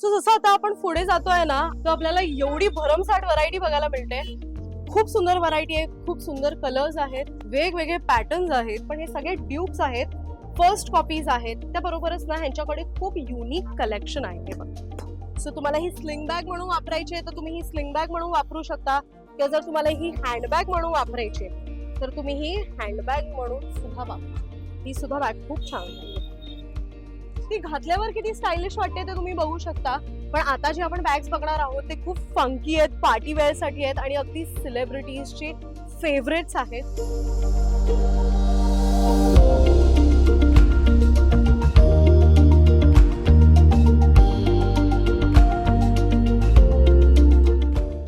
So जसं आता आपण पुढे जातोय ना तर आपल्याला एवढी भरमसाठ व्हरायटी बघायला मिळते. खूप सुंदर व्हरायटी आहे खूप सुंदर कलर्स आहेत वेगवेगळे पॅटर्न्स आहेत पण हे सगळे ड्यूप्स आहेत फर्स्ट कॉपीज आहेत. त्याबरोबरच ना ह्यांच्याकडे खूप युनिक कलेक्शन आहे हे बघ. सो तुम्हाला ही स्लिंग बॅग म्हणून वापरायची आहे तर तुम्ही ही स्लिंग बॅग म्हणून वापरू शकता. किंवा जर तुम्हाला ही हँडबॅग म्हणून वापरायची आहे, तर तुम्ही ही हँडबॅग म्हणून सुद्धा वापरा. ही सुद्धा बॅग खूप छान आहे. ती घातल्यावर किती स्टाईलिश वाटते ते तुम्ही बघू शकता. पण आता जे आपण बॅग्स बघणार आहोत ते खूप फंकी आहेत पार्टी वेअरसाठी आहेत आणि अगदी सेलिब्रिटीजचे फेवरेट्स आहेत.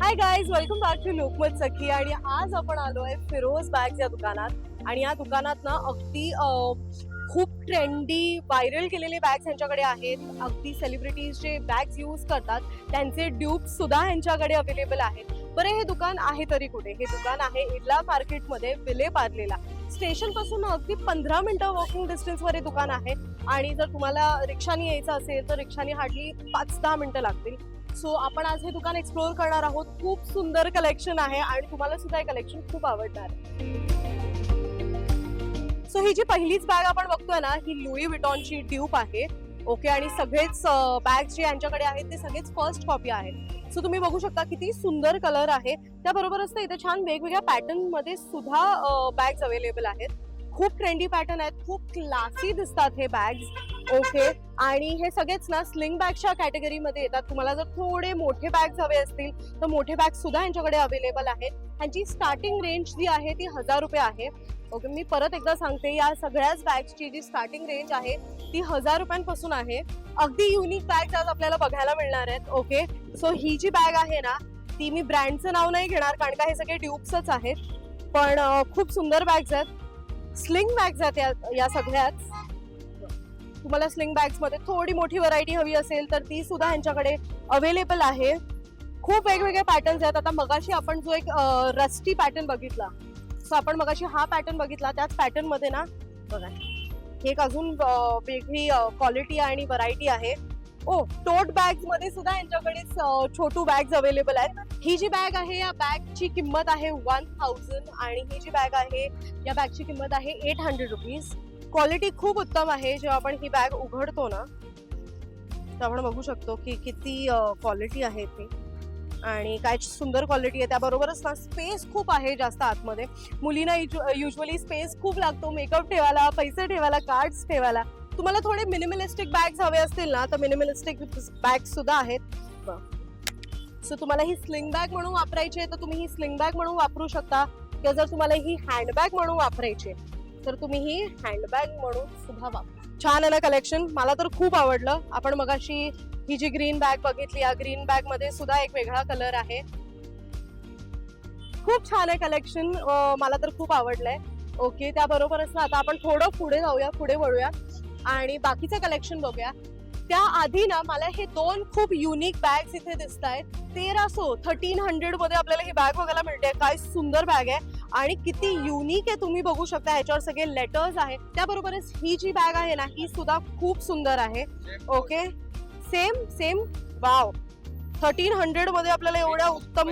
Hi guys welcome back to Lokmat Sakhi आणि आज आपण आलो आहे फिरोज बॅग्स या दुकानात. आणि या दुकानात ना अगदी ट्रेंडी व्हायरल केलेले बॅग्स यांच्याकडे आहेत. अगदी सेलिब्रिटीज जे बॅग्स यूज करतात त्यांचे ड्यूब्स सुद्धा यांच्याकडे अवेलेबल आहेत. बरं हे दुकान आहे तरी कुठे? हे दुकान आहे इडला मार्केटमध्ये विले पार्लेला. स्टेशनपासून अगदी पंधरा मिनिटं वॉकिंग डिस्टन्सवर हे दुकान आहे. आणि जर तुम्हाला रिक्षाने यायचं असेल तर रिक्षाने हार्डली पाच दहा मिनिटं लागतील. सो आपण आज हे दुकान एक्सप्लोअर करणार आहोत. खूप सुंदर कलेक्शन आहे आणि तुम्हाला सुद्धा हे कलेक्शन खूप आवडणार सो ही जी पहिलीच बॅग आपण बघतोय ना ही लुई विटॉनची ड्यूप आहे. ओके आणि सगळेच बॅग जे यांच्याकडे आहेत ते सगळेच फर्स्ट कॉपी आहेत. सो तुम्ही बघू शकता किती सुंदर कलर आहे. त्याबरोबरच ना इथे छान वेगवेगळ्या पॅटर्नमध्ये सुद्धा बॅग्स अवेलेबल आहेत. खूप ट्रेंडी पॅटर्न आहेत खूप क्लासी दिसतात हे बॅग्स ओके. आणि हे सगळेच ना स्लिंग बॅगच्या कॅटेगरीमध्ये येतात. तुम्हाला जर थोडे मोठे बॅग्स हवे असतील तर मोठे बॅग सुद्धा यांच्याकडे अवेलेबल आहेत. ह्यांची स्टार्टिंग रेंज जी आहे ती हजार रुपये आहे. ओके मी परत एकदा सांगते या सगळ्याच बॅग्सची जी स्टार्टिंग रेंज आहे ती हजार रुपयांपासून आहे. अगदी युनिक बॅग्स आज आपल्याला बघायला मिळणार आहेत. ओके सो ही जी बॅग आहे ना ती मी ब्रँडचं नाव नाही घेणार कारण का हे सगळे ट्यूब्सच आहेत. पण खूप सुंदर बॅग्स आहेत. स्लिंग बॅग्स आहेत या- या सगळ्याच. तुम्हाला स्लिंग बॅग्समध्ये थोडी मोठी व्हरायटी हवी असेल तर ती सुद्धा यांच्याकडे अवेलेबल आहे. खूप वेगवेगळे पॅटर्न्स आहेत. आता मगाशी आपण जो एक रस्टी पॅटर्न बघितला सो आपण मगाशी हा पॅटर्न बघितला त्याच पॅटर्नमध्ये ना बघा एक अजून वेगळी क्वालिटी आणि व्हरायटी आहे. ओ टोट बॅग्समध्ये सुद्धा यांच्याकडे छोटू बॅग्स अवेलेबल आहेत. ही जी बॅग आहे या बॅगची किंमत आहे वन थाउजंड आणि ही जी बॅग आहे या बॅगची किंमत आहे एट हंड्रेड रुपीज क्वालिटी खूप उत्तम आहे. जेव्हा आपण ही बॅग उघडतो ना तर आपण बघू शकतो की किती क्वालिटी आहे ती. आणि काय सुंदर क्वालिटी आहे. त्याबरोबरच ना स्पेस खूप आहे जास्त आतमध्ये. मुलींना युजली स्पेस खूप लागतो. मेकअप ठेवायला पैसे ठेवायला कार्ड्स ठेवायला. तुम्हाला थोडे मिनिमलिस्टिक बॅग्स हवे असतील ना तर मिनिमलिस्टिक बॅग सुद्धा आहेत. सो तुम्हाला ही स्लिंग बॅग म्हणून वापरायची आहे तर तुम्ही ही स्लिंग बॅग म्हणून वापरू शकता. किंवा जर तुम्हाला ही हँडबॅग म्हणून वापरायची आहे, तर तुम्ही ही हँडबॅग म्हणून सुद्धा वापरा. छान आहे ना कलेक्शन मला तर खूप आवडलं. आपण मगाशी ही जी ग्रीन बॅग बघितली या ग्रीन बॅगमध्ये सुद्धा एक वेगळा कलर आहे. खूप छान आहे कलेक्शन मला तर खूप आवडलंय. ओके त्याबरोबरच ना आता आपण थोडं पुढे जाऊया पुढे वळूया. आणि बाकीचं कलेक्शन बघूया. त्या आधी ना मला हे दोन खूप युनिक बॅग्स इथे दिसत आहेत तेरा सो थर्टीन हंड्रेडमध्ये आपल्याला ही बॅग बघायला मिळते काय सुंदर बॅग आहे. आणि किती युनिक आहे तुम्ही बघू शकता. ह्याच्यावर सगळे लेटर्स आहेत त्याबरोबरच ही जी बॅग आहे ना ही सुद्धा खूप सुंदर आहे. Okay same same wow thirteen हंड्रेडमध्ये आपल्याला एवढ्या उत्तम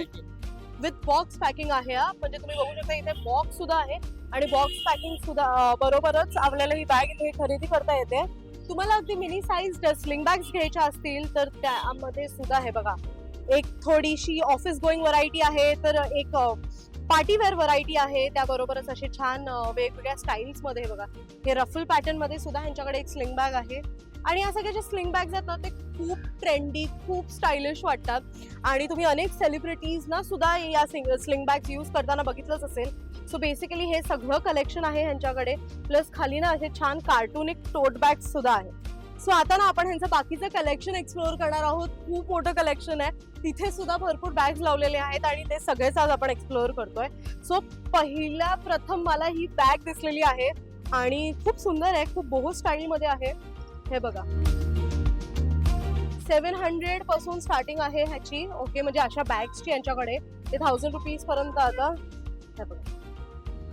विथ बॉक्स पॅकिंग आहे हा. म्हणजे तुम्ही बघू शकता इथे बॉक्स सुद्धा आहे. आणि बॉक्स पॅकिंग सुद्धा बरोबरच आपल्याला ही बॅग इथे खरेदी करता येते. तुम्हाला अगदी मिनी साईज स्लिंग बॅग्स घ्यायच्या असतील तर त्यामध्ये सुद्धा आहे बघा. एक थोडीशी ऑफिस गोईंग व्हरायटी आहे तर एक पार्टी वेअर व्हरायटी आहे त्याबरोबरच असे छान वेगवेगळ्या स्टाईल्समध्ये बघा. हे रफल पॅटर्नमध्ये सुद्धा यांच्याकडे एक स्लिंग बॅग आहे. आणि या सगळ्या जे स्लिंग बॅग्स आहेत ना ते खूप ट्रेंडी खूप स्टायलिश वाटतात. आणि तुम्ही अनेक सेलिब्रिटीज ना सुद्धा या स्लिंग बॅग्स यूज करताना बघितलंच असेल. सो बेसिकली हे सगळं कलेक्शन आहे ह्यांच्याकडे. प्लस खाली ना असे छान कार्टूनिक टोट बॅग सुद्धा आहे सो आता ना आपण ह्यांचं बाकीचं कलेक्शन एक्सप्लोअर करणार आहोत. खूप मोठं कलेक्शन आहे. तिथे सुद्धा भरपूर बॅग्स लावलेले आहेत आणि ते सगळेच आज आपण एक्सप्लोअर करतोय. सो पहिल्या प्रथम मला ही बॅग दिसलेली आहे आणि खूप सुंदर आहे. खूप बोहो स्टाईलमध्ये आहे. हे बघा. सेव्हन हंड्रेडपासून स्टार्टिंग आहे ह्याची. ओके म्हणजे अशा बॅग्सची यांच्याकडे. ते थाउजंड रुपीज पर्यंत आता. हे बघा.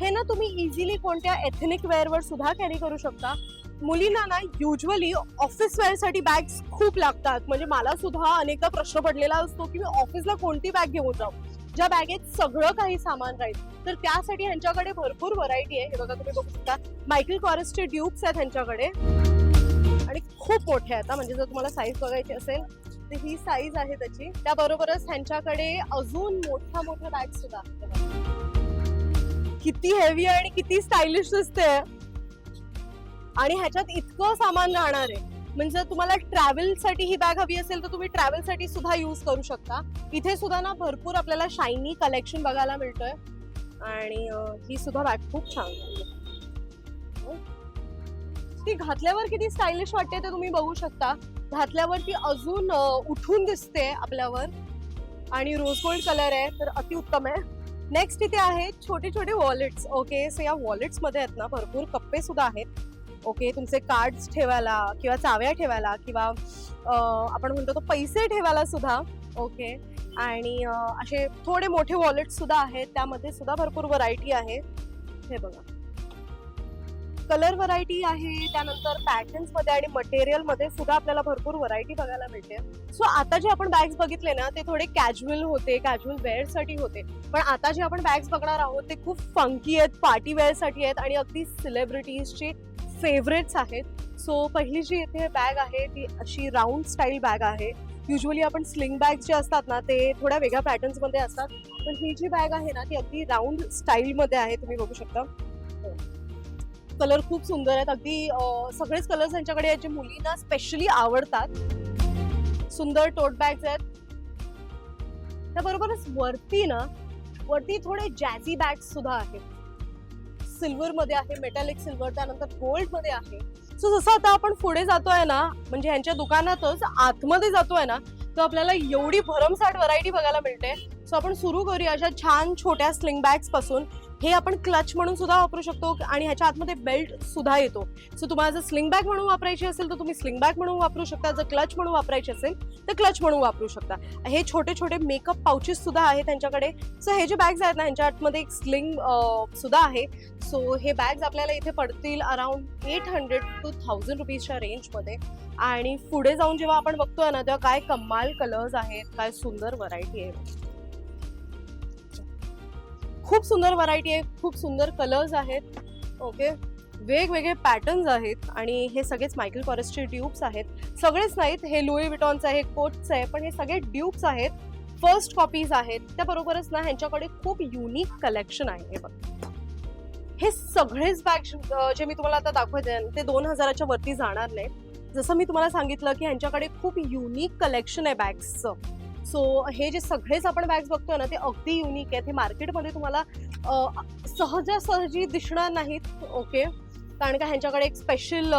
हे ना तुम्ही इझिली कोणत्या एथनिक वेअरवर सुद्धा कॅरी करू शकता. मुलींना ना युजली ऑफिस वेअरसाठी बॅग्स खूप लागतात. म्हणजे मला सुद्धा अनेकदा प्रश्न पडलेला असतो की मी ऑफिसला कोणती बॅग घेऊन जाऊ? ज्या बॅगेत सगळं काही सामान राहील. तर त्यासाठी ह्यांच्याकडे भरपूर व्हरायटी आहे. हे बघा तुम्ही बघू शकता. मायकल कॉरेसचे ड्यूब्स आहेत ह्यांच्याकडे. आणि खूप मोठे आहेत म्हणजे जर तुम्हाला साईज बघायची असेल तर ही साईज आहे त्याची. त्याबरोबरच ह्यांच्याकडे अजून मोठ्या मोठ्या बॅग सुद्धा. किती हेवी आणि किती स्टायलिश दिसते आणि ह्याच्यात इतकं सामान राहणार आहे. म्हणजे तुम्हाला ट्रॅव्हलसाठी ही बॅग हवी असेल तर तुम्ही ट्रॅव्हलसाठी सुद्धा युज करू शकता. इथे सुद्धा ना भरपूर आपल्याला शायनी कलेक्शन बघायला मिळतोय. आणि ही सुद्धा बॅग खूप छान आहे. ती घातल्यावर किती स्टायलिश वाटते ते तुम्ही बघू शकता. घातल्यावर ती अजून उठून दिसते आपल्यावर. आणि रोज गोल्ड कलर आहे तर अतिउत्तम आहे. नेक्स्ट इथे आहे छोटे छोटे वॉलेट्स ओके सो या वॉलेट्समध्ये आहेत ना भरपूर कप्पे सुद्धा आहेत. ओके तुमचे कार्ड्स ठेवायला किंवा चाव्या ठेवायला किंवा आपण म्हणतो तो पैसे ठेवायला सुद्धा. ओके आणि असे थोडे मोठे वॉलेट सुद्धा आहेत. त्यामध्ये सुद्धा भरपूर व्हरायटी आहे. हे बघा. कलर व्हरायटी आहे त्यानंतर पॅटर्न्समध्ये आणि मटेरियलमध्ये सुद्धा आपल्याला भरपूर व्हरायटी बघायला मिळते. सो आता जे आपण बॅग्स बघितले ना ते थोडे कॅज्युअल होते कॅज्युअल वेअरसाठी होते. पण आता जे आपण बॅग्स बघणार आहोत ते खूप फंकी आहेत पार्टी वेअरसाठी आहेत आणि अगदी सिलेब्रिटीजचे फेवरेट्स आहेत. सो पहिली जी इथे बॅग आहे ती अशी राऊंड स्टाईल बॅग आहे. युजली आपण स्लिंग बॅग जे असतात ना ते थोड्या वेगळ्या पॅटर्न्समध्ये असतात. पण ही जी बॅग आहे ना ती अगदी राऊंड स्टाईल मध्ये आहे तुम्ही बघू शकता. कलर खूप सुंदर आहेत. अगदी सगळेच कलर्स यांच्याकडे याचे मुलींना स्पेशली आवडतात. सुंदर टोट बॅग्स आहेत. त्याबरोबरच वरती ना वरती थोडे जॅझी बॅग्स सुद्धा आहेत. सिल्वर मध्ये आहे मेटॅलिक सिल्वर त्यानंतर गोल्डमध्ये आहे. सो जसं आता आपण पुढे जातोय ना म्हणजे ह्यांच्या दुकानातच आतमध्ये जातोय ना तर आपल्याला एवढी भरमसाठ व्हरायटी बघायला मिळते. सो आपण सुरू करूया अशा छान छोट्या स्लिंग बॅग्सपासून. हे आपण क्लच म्हणून सुद्धा वापरू शकतो आणि ह्याच्या आतमध्ये बेल्ट सुद्धा येतो. सो तुम्हाला जर स्लिंग बॅग म्हणून वापरायची असेल तर तुम्ही स्लिंग बॅग म्हणून वापरू शकता. जर क्लच म्हणून वापरायची असेल तर क्लच म्हणून वापरू शकता. हे छोटे छोटे मेकअप पाउचेस सुद्धा आहेत त्यांच्याकडे. सो हे जे बॅग्स आहेत ना ह्यांच्या आतमध्ये एक स्लिंग सुद्धा आहे. सो हे बॅग्स आपल्याला इथे पडतील around eight hundred to thousand रुपीजच्या रेंजमध्ये आणि पुढे जाऊन जेव्हा आपण बघतोय ना तेव्हा काय कमाल कलर्स आहेत काय सुंदर व्हरायटी आहे. खूप सुंदर व्हरायटी आहे खूप सुंदर कलर्स आहेत. ओके वेगवेगळे पॅटर्न्स आहेत आणि हे सगळेच मायकल कॉरेसचे ड्यूब्स आहेत. सगळेच नाहीत हे लुई विटॉनचं आहे कोटचं आहे पण हे सगळे ड्यूब्स आहेत. फर्स्ट कॉपीज आहेत. त्याबरोबरच ना ह्यांच्याकडे खूप युनिक कलेक्शन आहे. हे बघ. हे सगळेच बॅग जे मी तुम्हाला आता दाखवते ते दोन हजाराच्या वरती जाणार नाही जसं मी तुम्हाला सांगितलं की ह्यांच्याकडे खूप युनिक कलेक्शन आहे बॅग्सचं सो हे जे सगळेच आपण बॅग्स बघतोय ना ते अगदी युनिक आहेत. हे मार्केटमध्ये तुम्हाला सहजासहजी दिसणार नाहीत ओके कारण का ह्यांच्याकडे एक स्पेशल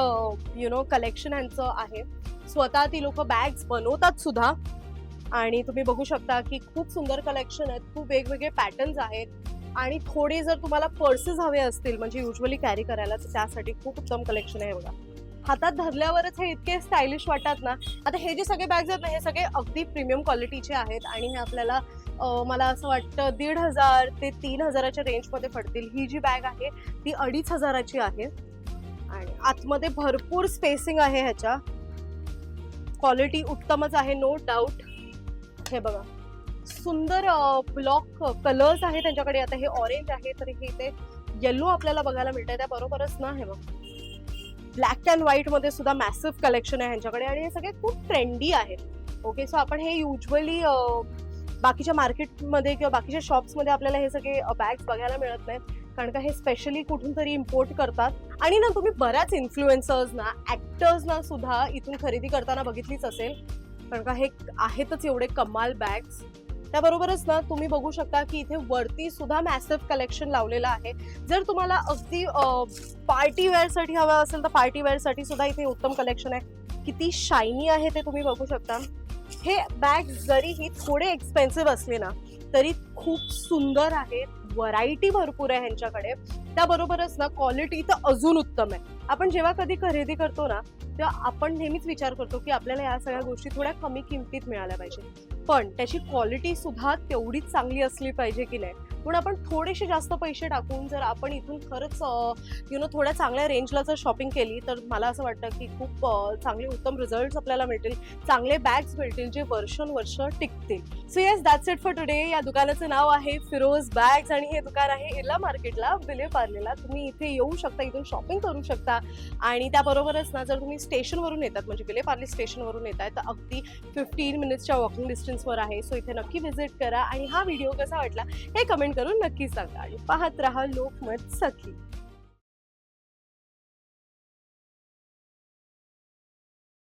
यु नो कलेक्शन ह्यांचं आहे. स्वतः ती लोक बॅग्स बनवतात सुद्धा. आणि तुम्ही बघू शकता की खूप सुंदर कलेक्शन आहेत खूप वेगवेगळे पॅटर्न्स आहेत. आणि थोडे जर तुम्हाला पर्सेस हवे असतील म्हणजे युजली कॅरी करायला तर त्यासाठी खूप उत्तम कलेक्शन आहे बघा. हातात धरल्यावरच हे इतके स्टायलिश वाटतात ना. आता हे जे सगळे बॅग्स आहेत ना हे सगळे अगदी प्रीमियम क्वालिटीचे आहेत आणि हे आपल्याला मला असं वाटतं दीड हजार ते तीन हजाराच्या रेंजमध्ये पडतील. ही जी बॅग आहे ती अडीच हजाराची आहे. आणि आतमध्ये भरपूर स्पेसिंग आहे ह्याच्या. क्वालिटी उत्तमच आहे नो डाऊट हे बघा. सुंदर ब्लॉक कलर्स आहेत त्यांच्याकडे. आता हे ऑरेंज आहे तर हे ते येल्लो आपल्याला बघायला मिळतंय. त्याबरोबरच ना हे बघ. ब्लॅक अँड व्हाईटमध्ये सुद्धा मॅसिव्ह कलेक्शन आहे ह्यांच्याकडे आणि हे सगळे खूप ट्रेंडी आहेत. ओके सो आपण हे युजली बाकीच्या मार्केटमध्ये किंवा बाकीच्या शॉप्समध्ये आपल्याला हे सगळे बॅग्स बघायला मिळत नाहीत. कारण का हे स्पेशली कुठून तरी इम्पोर्ट करतात. आणि ना तुम्ही बऱ्याच इन्फ्लुएन्सर्स ना सुद्धा इथून खरेदी करताना बघितलीच असेल. कारण का हे आहेतच एवढे कमाल बॅग्स त्याबरोबरच ना तुम्ही बघू शकता की इथे वरती सुद्धा मॅसिव्ह कलेक्शन लावलेलं आहे. जर तुम्हाला अगदी पार्टी वेअरसाठी हवं असेल तर पार्टी वेअरसाठी सुद्धा इथे उत्तम कलेक्शन आहे. किती शायनी आहे ते तुम्ही बघू शकता. हे बॅग जरीही थोडे एक्सपेन्सिव्ह असले ना तरी खूप सुंदर आहेत व्हरायटी भरपूर आहे ह्यांच्याकडे. त्याबरोबरच ना क्वालिटी तर अजून उत्तम आहे. आपण जेव्हा कधी खरेदी करतो ना तेव्हा आपण नेहमीच विचार करतो की आपल्याला या सगळ्या गोष्टी थोड्या कमी किमतीत मिळाल्या पाहिजे. पण त्याची क्वालिटी सुद्धा तेवढीच चांगली असली पाहिजे की नाही. म्हणून आपण थोडेसे जास्त पैसे टाकून जर आपण इथून खरंच यु नो थोड्या चांगल्या रेंजला जर शॉपिंग केली तर मला असं वाटतं की खूप चांगले उत्तम रिझल्ट आपल्याला मिळतील. चांगले बॅग्स मिळतील जे वर्षानुवर्ष टिकतील. So yes that's it for today या दुकानाचं नाव आहे फिरोज बॅग्स आणि हे दुकान आहे इर्ला मार्केटला विले पार्लेला तुम्ही इथे येऊ शकता इथून शॉपिंग करू शकता. आणि त्याबरोबरच ना जर तुम्ही स्टेशनवरून येतात म्हणजे विले पार्ले स्टेशनवरून येतात तर अगदी फिफ्टीन मिनिट्सच्या वॉकिंग वर आहे. सो इथे नक्की व्हिजिट करा. आणि हा व्हिडिओ कसा वाटला हे कमेंट करून नक्की सांगा. आणि पाहत राहा लोकमत सखी.